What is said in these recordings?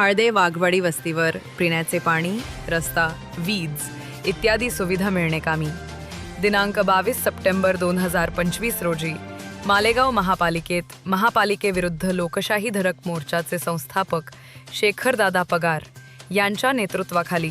म्हाळदे वाघवाडी वस्तीवर पिण्याचे पाणी रस्ता वीज इत्यादी सुविधा मिळणे कामी दिनांक बावीस सप्टेंबर दोन हजार पंचवीस रोजी मालेगाव महापालिकेत महापालिकेविरुद्ध लोकशाही धडक मोर्चाचे संस्थापक शेखरदादा पगार यांच्या नेतृत्वाखाली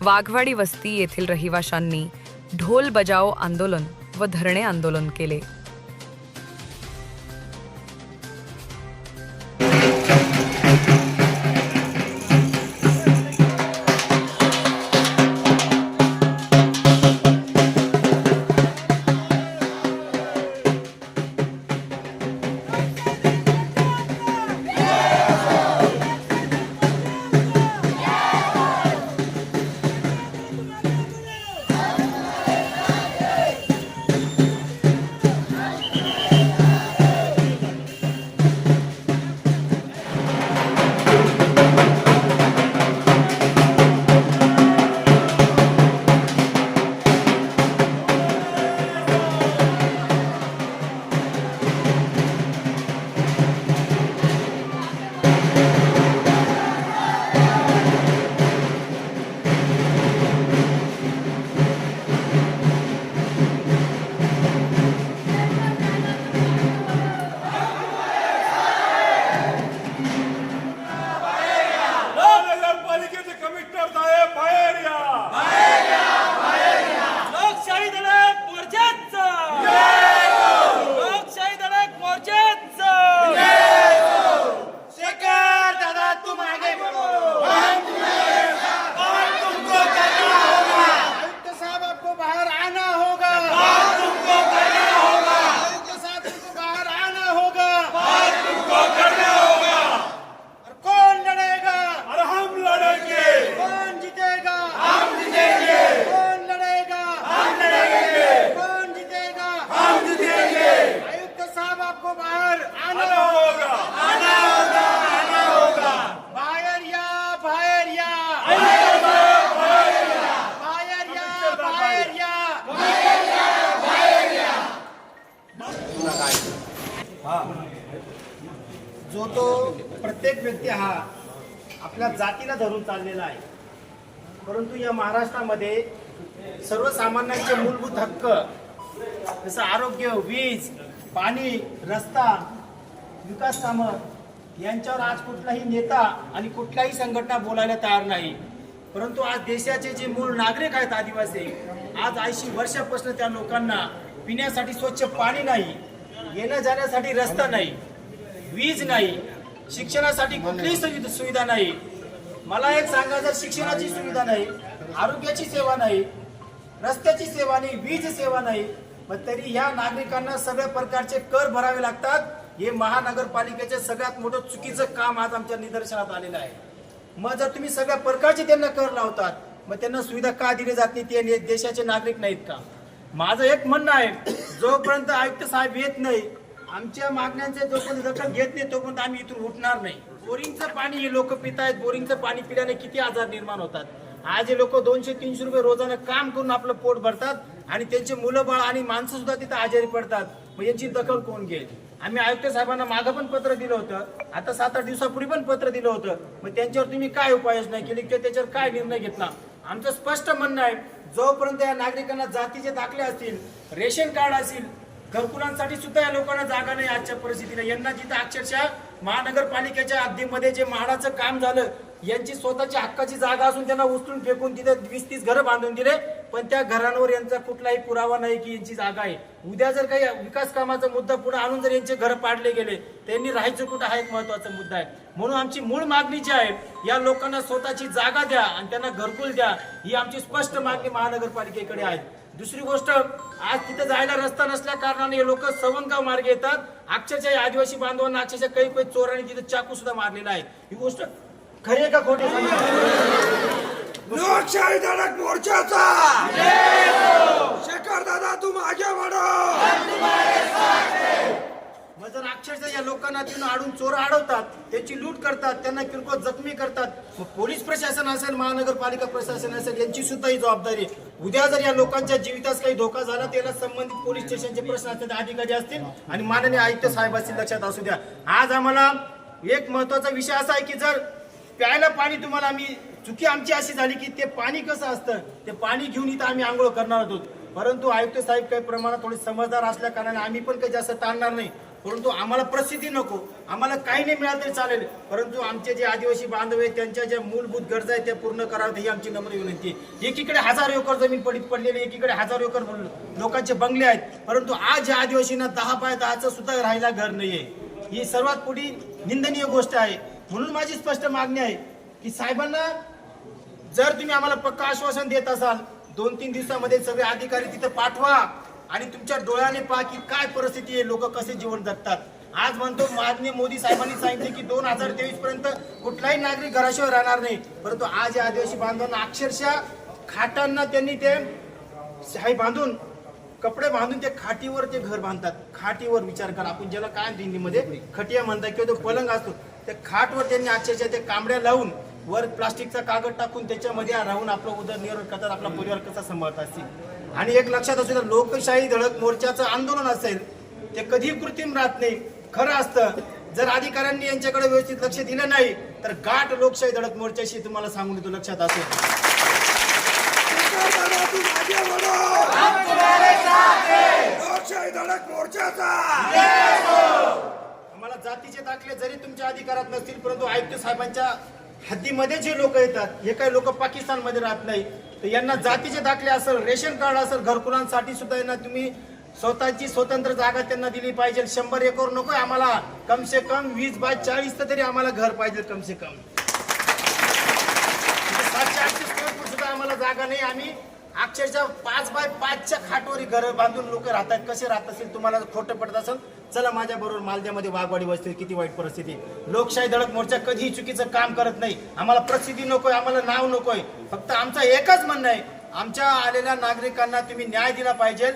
वाघवाडी वस्ती येथील रहिवाशांनी ढोल बजाओ आंदोलन व धरणे आंदोलन केले. व्यक्ती हा. आपल्या जातीला धरून चाललेला आहे. परंतु या महाराष्ट्रामध्ये सर्वसामान्यांचे मूलभूत हक्क जसं आरोग्य वीज पाणी रस्ता विकास कामं यांच्यावर आज कुठलाही नेता आणि कुठल्याही संघटना बोलायला तयार नाही. परंतु आज देशाचे जे मूळ नागरिक आहेत आदिवासी आज ऐंशी वर्षापासून त्या लोकांना पिण्यासाठी स्वच्छ पाणी नाही येण्या जाण्यासाठी रस्ता नाही वीज नाही शिक्षणासाठी कुठलीही सुविधा नाही. मला एक सांगा जर शिक्षणाची सुविधा नाही आरोग्याची सेवा नाही रस्त्याची सेवा नाही वीज सेवा नाही मग तरी ह्या नागरिकांना सगळ्या प्रकारचे कर भरावे लागतात. हे महानगरपालिकेचे सगळ्यात मोठं चुकीचं काम आज आमच्या निदर्शनात आलेलं आहे. मग जर तुम्ही सगळ्या प्रकारचे त्यांना कर लावतात मग त्यांना सुविधा का दिली जात नाही? ते ने- देशाचे नागरिक नाहीत का? माझं एक म्हणणं आहे जोपर्यंत आयुक्त साहेब येत नाही आमच्या मागण्यांचे जोपर्यंत दखल घेत नाही तोपर्यंत आम्ही इथून उठणार नाही. बोरिंगचं पाणी हे लोक पित आहेत. बोरिंगचं पाणी पिल्याने किती आजार निर्माण होतात. आज हे लोक दोनशे तीनशे रुपये रोजानं काम करून आपलं पोट भरतात आणि त्यांचे मुलं बाळ आणि माणसं सुद्धा तिथं आजारी पडतात. मग याची दखल कोण घेईल? आम्ही आयुक्त साहेबांना मागं पण पत्र दिलं होतं. आता सात आठ दिवसापूर्वी पण पत्र दिलं होतं. मग त्यांच्यावर तुम्ही काय उपाययोजना केली किंवा त्याच्यावर काय निर्णय घेतला? आमचं स्पष्ट म्हणणं आहे जोपर्यंत या नागरिकांना जातीचे दाखले असतील रेशन कार्ड असेल घरकुलांसाठी सुद्धा या लोकांना जागा नाही आजच्या परिस्थितीला. यांना जिथं अक्षरशः महानगरपालिकेच्या हद्दीमध्ये जे म्हाडाचं काम झालं यांची स्वतःची हक्काची जागा असून त्यांना उचलून फेकून तिथे वीस तीस घरं बांधून दिले पण त्या घरांवर यांचा कुठलाही पुरावा नाही की यांची जागा आहे. उद्या जर काही विकास कामाचा मुद्दा पुढे आणून जर यांचे घर पाडले गेले त्यांनी राहायचं कुठं हा एक महत्त्वाचा मुद्दा आहे. म्हणून आमची मूळ मागणी जी आहे या लोकांना स्वतःची जागा द्या आणि त्यांना घरकुल द्या ही आमची स्पष्ट मागणी महानगरपालिकेकडे आहे. दुसरी गोष्ट आज तिथे जायला रस्ता नसल्या कारणाने हे लोक सवंगाव मार्गे येतात. अक्षरशः आदिवासी बांधवांना अक्षरशः काही काही चोरांनी तिथे चाकू सुद्धा मारलेला आहे. ही गोष्ट खरी आहे का खोटी? लोकशाही धडक मोर्चाचा! शेखर दादा तुम आगे बढ़ो मग म्हणजे जर अक्षरशः या लोकांना तिथून आडून चोर अडवतात त्याची लूट करतात त्यांना किरकोळ जखमी करतात. मग पोलीस प्रशासन असेल महानगरपालिका प्रशासन असेल यांची सुद्धा ही जबाबदारी उद्या जर या लोकांच्या जीवितास काही धोका झाला त्याला संबंधित पोलीस स्टेशनचे प्रश्न असतील अधिकारी असतील आणि माननीय आयुक्त साहेब असतील लक्षात असू द्या. आज आम्हाला एक महत्त्वाचा विषय असा आहे की जर प्यायला पाणी तुम्हाला आम्ही चुकी आमची अशी झाली की ते पाणी कसं असतं? ते पाणी घेऊन इथं आम्ही आंघोळ करणार होतो परंतु आयुक्त साहेब काही प्रमाणात थोडे समजदार असल्या कारणाने आम्ही पण काही जास्त ताणणार नाही. परंतु आम्हाला प्रसिद्धी नको. आम्हाला काही नाही मिळालं तरी चालेल. परंतु आमचे जे आदिवासी बांधव आहेत त्यांच्या ज्या मूलभूत गरजा आहेत त्या पूर्ण कराव्यात ही आमची नम्र विनंती आहे. एकीकडे हजार एकर जमीन पडीत पडलेली एकीकडे हजार एकर लोकांचे बंगले आहेत. परंतु आज या आदिवासींना दहा पाय दहाचं सुद्धा राहायला घर नाहीये. ही सर्वात मोठी निंदनीय गोष्ट आहे. म्हणून माझी स्पष्ट मागणी आहे की साहेबांना जर तुम्ही आम्हाला पक्का आश्वासन देत असाल दोन तीन दिवसामध्ये सगळे अधिकारी तिथे पाठवा. आणि तुमच्या डोळ्याने पहा की काय परिस्थिती आहे. लोक कसे जीवन जगतात. आज म्हणतो माननीय मोदी साहेबांनी सांगितले की दोन हजार तेवीस पर्यंत कुठलाही नागरिक घराशिवाय राहणार नाही. परंतु आज या आदिवासी बांधवांना अक्षरशः खाटांना त्यांनी ते शाही बांधून कपडे बांधून ते खाटीवर ते घर बांधतात. खाटीवर विचार करा. आपण ज्याला काय दिल्लीमध्ये खटिया म्हणतात किंवा तो पलंग असतो. त्या खाटवर त्यांनी अक्षरशः ते कांबड्या लावून वर प्लास्टिकचा कागद टाकून त्याच्यामध्ये राहून आपलं उदरनिर्वाह करतात. आपला परिवार कसा सांभाळत असतील? आणि एक लक्षात असू द्या लोकशाही धडक मोर्चाचं आंदोलन असेल ते कधी कृत्रिम राहत नाही. खरं असतं जर अधिकाऱ्यांनी यांच्याकडे व्यवस्थित लक्ष दिलं नाही तर गाठ लोकशाही धडक मोर्चाशी तुम्हाला सांगून देतो लक्षात असेल. लोकशाही धडक मोर्चाचा. आम्हाला जातीचे दाखले जरी तुमच्या अधिकारात नसतील परंतु आयुक्त साहेबांच्या हद्दीमध्ये जे लोक येतात हे काही लोक पाकिस्तानमध्ये राहत नाही. तर यांना जातीचे दाखले असेल रेशन कार्ड असेल घरकुलांसाठी सुद्धा यांना तुम्ही स्वतःची स्वतंत्र जागा त्यांना दिली पाहिजे. शंभर एकर नको आम्हाला. कमसे कम वीस बाय चाळीस तर तरी आम्हाला घर पाहिजे कमसे कम. सातशे आठशे स्क्वेअर फूट सुद्धा आम्हाला जागा नाही. आम्ही अक्षरशः पाच बाय पाचच्या खाटवर घर बांधून लोक राहतात. कसे राहत असेल तुम्हाला जर खोटं पडत असेल चला माझ्याबरोबर मालद्यामध्ये वाघवाडी बसते किती वाईट परिस्थिती. लोकशाही धडक मोर्चा कधीही चुकीचं काम करत नाही. आम्हाला प्रसिद्धी नकोय आम्हाला नाव नकोय. फक्त आमचं एकच म्हणणं आहे आमच्या आलेल्या नागरिकांना तुम्ही न्याय दिला पाहिजे.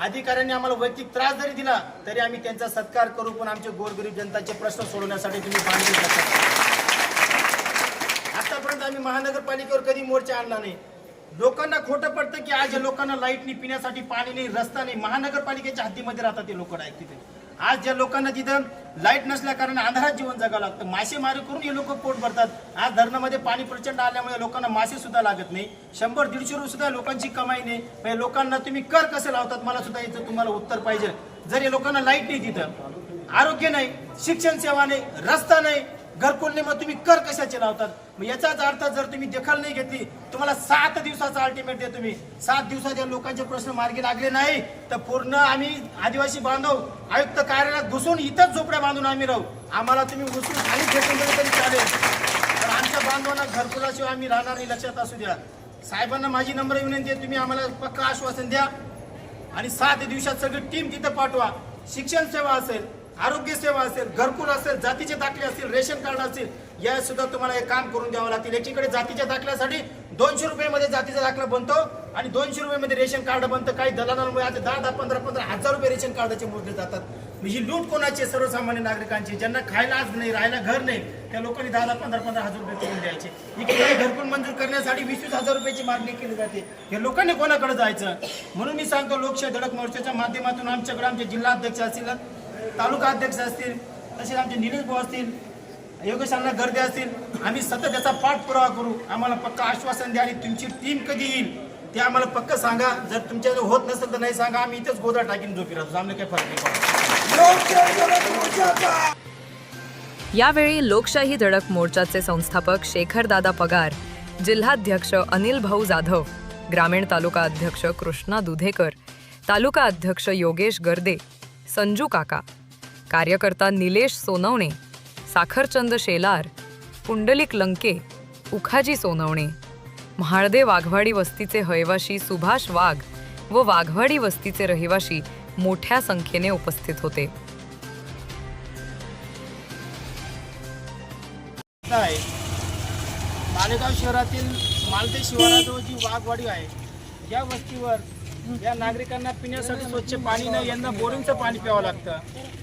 अधिकाऱ्यांनी आम्हाला वैयक्तिक त्रास जरी दिला तरी आम्ही त्यांचा सत्कार करू पण आमचे गोरगरीब जनताचे प्रश्न सोडवण्यासाठी तुम्ही बांधली जातात आतापर्यंत आम्ही महानगरपालिकेवर कधी मोर्चा आणला नाही. लोकांना खोटं पडतं की आज या लोकांना लाइट नाही पिण्यासाठी पाणी नाही रस्ता नाही. महानगरपालिकेच्या हद्दीमध्ये राहतात ते लोक डायरेक्ट तिथे. आज ज्या लोकांना तिथं लाइट नसल्या कारण अंधारात जीवन जगावं लागतं. मासेमारी करून हे लोक पोट भरतात. आज धरणामध्ये पाणी प्रचंड आल्यामुळे लोकांना मासे सुद्धा लागत नाही. शंभर दीडशे रुपये सुद्धा लोकांची कमाई नाही. लोकांना तुम्ही कर कसे लावतात मला सुद्धा याचं तुम्हाला उत्तर पाहिजे. जर या लोकांना लाइट नाही तिथं आरोग्य नाही शिक्षण सेवा नाही रस्ता नाही घरकुल नाही मग तुम्ही कर कशाचे लावतात? मग याचाच अर्थ जर तुम्ही दखल नाही घेतली तुम्हाला सात दिवसाचा अल्टिमेट देतो तुम्ही सात दिवसात या लोकांचे प्रश्न मार्गी लागले नाही तर पूर्ण आम्ही आदिवासी बांधव आयुक्त कार्यालयात घुसून इथंच झोपड्या बांधून आम्ही राहू. आम्हाला तुम्ही घुसून खाली फेकून दिलं तरी चालेल. तर आमच्या बांधवांना घरकुलाशिवाय आम्ही राहणार नाही लक्षात असू द्या. साहेबांना माझी नम्र विनंती आहे तुम्ही आम्हाला पक्का आश्वासन द्या. आणि सात दिवसात सगळी टीम तिथं पाठवा. शिक्षण सेवा असेल आरोग्य सेवा असेल घरकुल असेल जातीचे दाखले असतील रेशन कार्ड असतील या सुद्धा तुम्हाला हे काम करून द्यावं लागतील. एकीकडे जातीच्या दाखल्यासाठी दोनशे रुपयामध्ये जातीचा दाखला बनतो आणि दोनशे रुपयामध्ये रेशन कार्ड बनतं. काही दलालांमुळे आता दहा दहा पंधरा पंधरा हजार रुपये रेशन कार्डाचे मोजले जातात. म्हणजे लूट कोणाची सर्वसामान्य नागरिकांची ज्यांना खायला आज नाही राहायला घर नाही त्या लोकांनी दहा दहा पंधरा पंधरा हजार रुपये करून द्यायचे. इकडे घरकुल मंजूर करण्यासाठी वीस वीस हजार रुपयाची मागणी केली जाते. हे लोकांनी कोणाकडे जायचं? म्हणून मी सांगतो लोकशाही धडक मोर्चाच्या माध्यमातून आमच्याकडे आमचे जिल्हा अध्यक्ष असतील तालुका अध्यक्ष असतील तसेच आमचे निलेश भाऊ असतील योगेशांना गर्दी असतील. आम्ही सतत त्याचा पाठपुरावा करू. आम्हाला पक्क आश्वासन द्या आणि तुमची टीम कधी येईल ते आम्हाला पक्क सांगा. जर तुमच्या होत नसेल तर नाही सांगा. आम्ही इथेच गोदा टाकीन झोपी राहतो आम्हाला काही फरक नाही यावेळी लोकशाही धडक मोर्चाचे संस्थापक शेखरदादा पगार जिल्हाध्यक्ष अनिल भाऊ जाधव ग्रामीण तालुका अध्यक्ष कृष्णा दुधेकर तालुका अध्यक्ष योगेश गर्दे संजू काका कार्यकर्ता निलेश सोनवणे साखरचंद शेलार पुंडलिक लंके उखाजी सोनवणे म्हाळदे वाघवाडी वस्तीचे हैवाशी सुभाष वाघ व वाघवाडी वस्तीचे रहिवाशी मोठ्या संख्येने उपस्थित होते. मालेगाव शहरातील मालदे शिवाराजवळ जी वाघवाडी आहे या वस्तीवर या नागरिकांना पिण्यासाठी स्वच्छ पाणी नाही यांना बोरिंगचं पाणी प्यावं लागतं.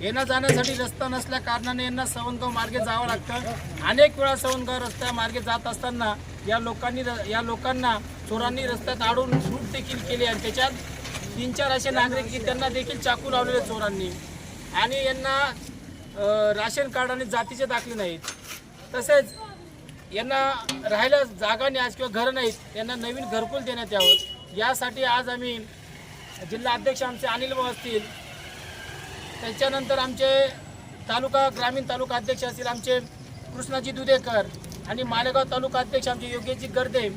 येणं जाण्यासाठी रस्ता नसल्या कारणाने यांना सवनगाव मार्गे जावं लागतं. अनेक वेळा सवनगाव रस्त्या मार्गे जात असताना या लोकांनी या लोकांना चोरांनी रस्त्यात आडून लूट देखील केली आणि त्याच्यात तीन चार असे नागरिक की त्यांना देखील चाकू लावलेले चोरांनी. आणि यांना राशन कार्ड आणि जातीचे दाखले नाहीत. तसेच यांना राहायला जागा नाही आज किंवा घरं नाहीत. यांना नवीन घरकुल देण्यात यावं. यासाठी आज आम्ही जिल्हा अध्यक्ष आमचे अनिल भाऊ असतील त्याच्यानंतर आमचे तालुका ग्रामीण तालुका अध्यक्ष असतील आमचे कृष्णाजी दुधेकर आणि मालेगाव तालुका अध्यक्ष आमचे योग्यजी गर्दे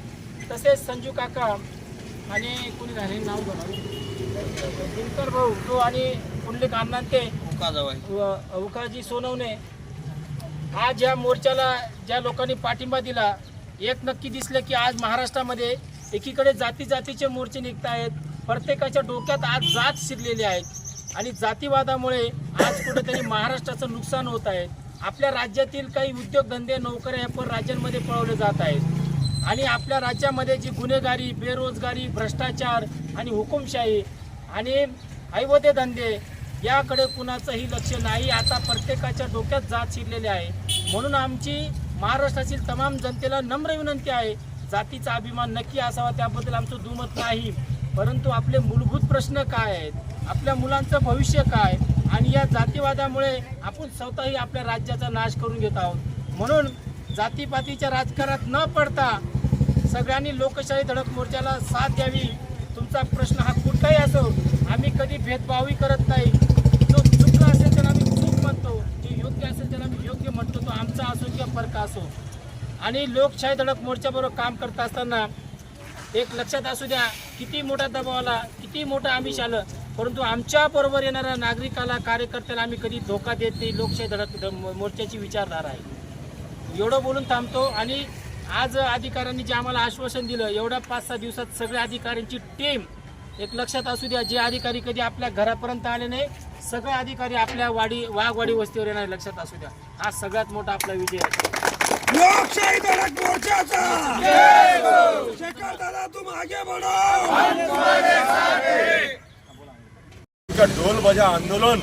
तसेच संजू काका आणि कोणी झाले? नाव दिनकर भाऊ तो आणि पुंडलिक व- उकाजी सोनवणे. आज या मोर्चाला ज्या लोकांनी पाठिंबा दिला एक नक्की दिसलं की आज महाराष्ट्रामध्ये एकीकडे जाती जातीचे मोर्चे निघत आहेत प्रत्येकाच्या डोक्यात आज जात शिरलेली आहेत आणि जातीवादामुळे आज कुठेतरी महाराष्ट्राचं नुकसान होत आहे. आपल्या राज्यातील काही उद्योगधंदे नोकऱ्या हे पण राज्यांमध्ये पळवले जात आहेत. आणि आपल्या राज्यामध्ये जी गुन्हेगारी बेरोजगारी भ्रष्टाचार आणि हुकुमशाही आणि ऐवते धंदे याकडे कुणाचंही लक्ष नाही. आता प्रत्येकाच्या डोक्यात जात शिरलेली आहे. म्हणून आमची महाराष्ट्रातील तमाम जनतेला नम्र विनंती आहे जातीचा अभिमान नक्की असावा त्याबद्दल आमचं दुमत नाही. परंतु आपले मूलभूत प्रश्न काय आहेत? आपल्या मुलांचं भविष्य काय? आणि या जातीवादामुळे आपण स्वतःही आपल्या राज्याचा नाश करून घेत आहोत. म्हणून जातीपातीच्या राजकारणात न पडता सगळ्यांनी लोकशाही धडक मोर्चाला साथ द्यावी. तुमचा प्रश्न हा कुठलाही असो आम्ही कधी भेदभावही करत नाही. जो चुकला असेल त्याला आम्ही चूक म्हणतो. जे योग्य असेल त्याला आम्ही योग्य म्हणतो. तो आमचा असो किंवा परका असो. आणि लोकशाही धडक मोर्चाबरोबर काम करत असताना एक लक्षात असू द्या किती मोठा दबाव आला किती मोठं आमिष आलं. परंतु आमच्याबरोबर येणाऱ्या नागरिकाला कार्यकर्त्याला आम्ही कधी धोका देत नाही लोकशाही धडक मोर्चाची विचारधारा आहे. एवढं बोलून थांबतो आणि आज अधिकाऱ्यांनी जे आम्हाला आश्वासन दिलं एवढ्या पाच सहा दिवसात सगळ्या अधिकाऱ्यांची टीम एक लक्षात असू द्या जे अधिकारी कधी आपल्या घरापर्यंत आले नाही सगळे अधिकारी आपल्या वाडी वाघवाडी वस्तीवर येणारे लक्षात असू द्या. हा सगळ्यात मोठा आपला विजय आहे. लोकशाही धडक मोर्चाचा! शेखर दादा तुम आगे बढ़ो ढोल बजा आंदोलन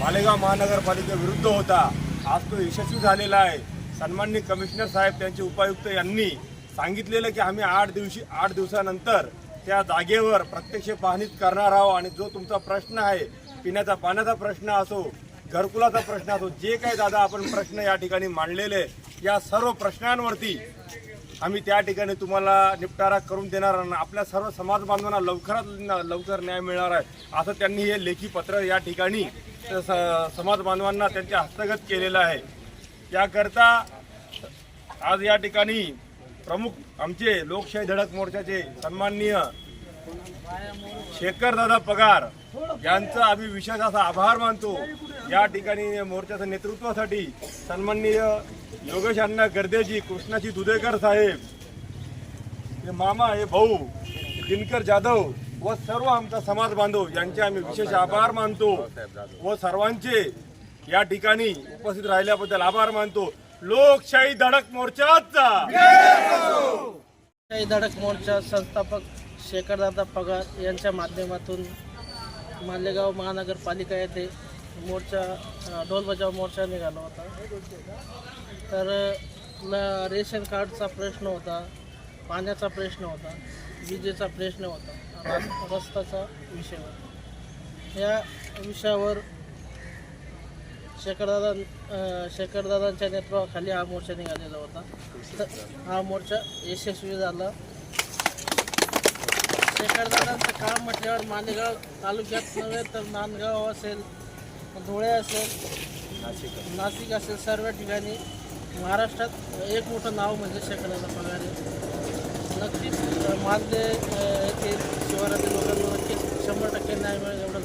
मालेगाव महानगरपालिकेविरुद्ध होता. आज तो यशस्वी झालेला आहे. सन्माननीय कमिशनर साहेब त्यांचे उपायुक्त यांनी सांगितलेलं की आम्ही आठ दिवशी आठ दिवसानंतर त्या जागेवर प्रत्यक्ष पाहणीच करणार आहोत. आणि जो तुमचा प्रश्न आहे पिण्याचा पाण्याचा प्रश्न असो घरकुलाचा प्रश्न असो जे काही दादा आपण प्रश्न या ठिकाणी मांडलेले या सर्व प्रश्नांवरती आम्ही त्या ठिकाणी तुम्हाला निपटारा करून देणार आपल्या सर्व समाज बांधवांना लवकरात लवकर न्याय मिळणार आहे असं त्यांनी हे लेखी पत्र या ठिकाणी स- समाज बांधवांना त्यांच्या हस्तगत केलेलं आहे. याकरता आज या ठिकाणी प्रमुख आमचे लोकशाही धडक मोर्चाचे सन्माननीय शेखर दादा पगार यांचा आम्ही विशेष असा आभार मानतो. या ठिकाणी मोर्चाच्या नेतृत्वासाठी सन्माननीय योगेश अण्णा गर्देजी कृष्णाजी दुधेकर साहेब हे मामा हे भाऊ दिनकर जाधव व सर्व आमचा समाज बांधव यांचे आम्ही विशेष आभार मानतो व सर्वांचे या ठिकाणी उपस्थित राहिल्याबद्दल आभार मानतो. लोकशाही धडक मोर्चाचा! लोकशाही धडक मोर्चा संस्थापक शेखरदादा पगार यांच्या माध्यमातून मालेगाव महानगरपालिका येथे मोर्चा ढोलबजाव ढोल बजाव मोर्चा निघाला होता. तर ल रेशन कार्डचा प्रश्न होता पाण्याचा प्रश्न होता विजेचा प्रश्न होता रस्त्याचा विषय होता. या विषयावर शेखरदादा शेखरदादांच्या नेतृत्वाखाली हा मोर्चा निघालेला होता. तर हा मोर्चा यशस्वी झाला. शेखरदादांचं काम म्हटल्यावर मालेगाव तालुक्यात नव्हे तर नांदगाव असेल धुळे असेल नाशिक असेल सर्व ठिकाणी महाराष्ट्रात एक मोठं नाव म्हणजे शेखरदादा पगार. आहे नक्कीच मालदे येथील शिवारातील लोकांना नक्कीच शंभर टक्के न्याय मिळेल एवढंच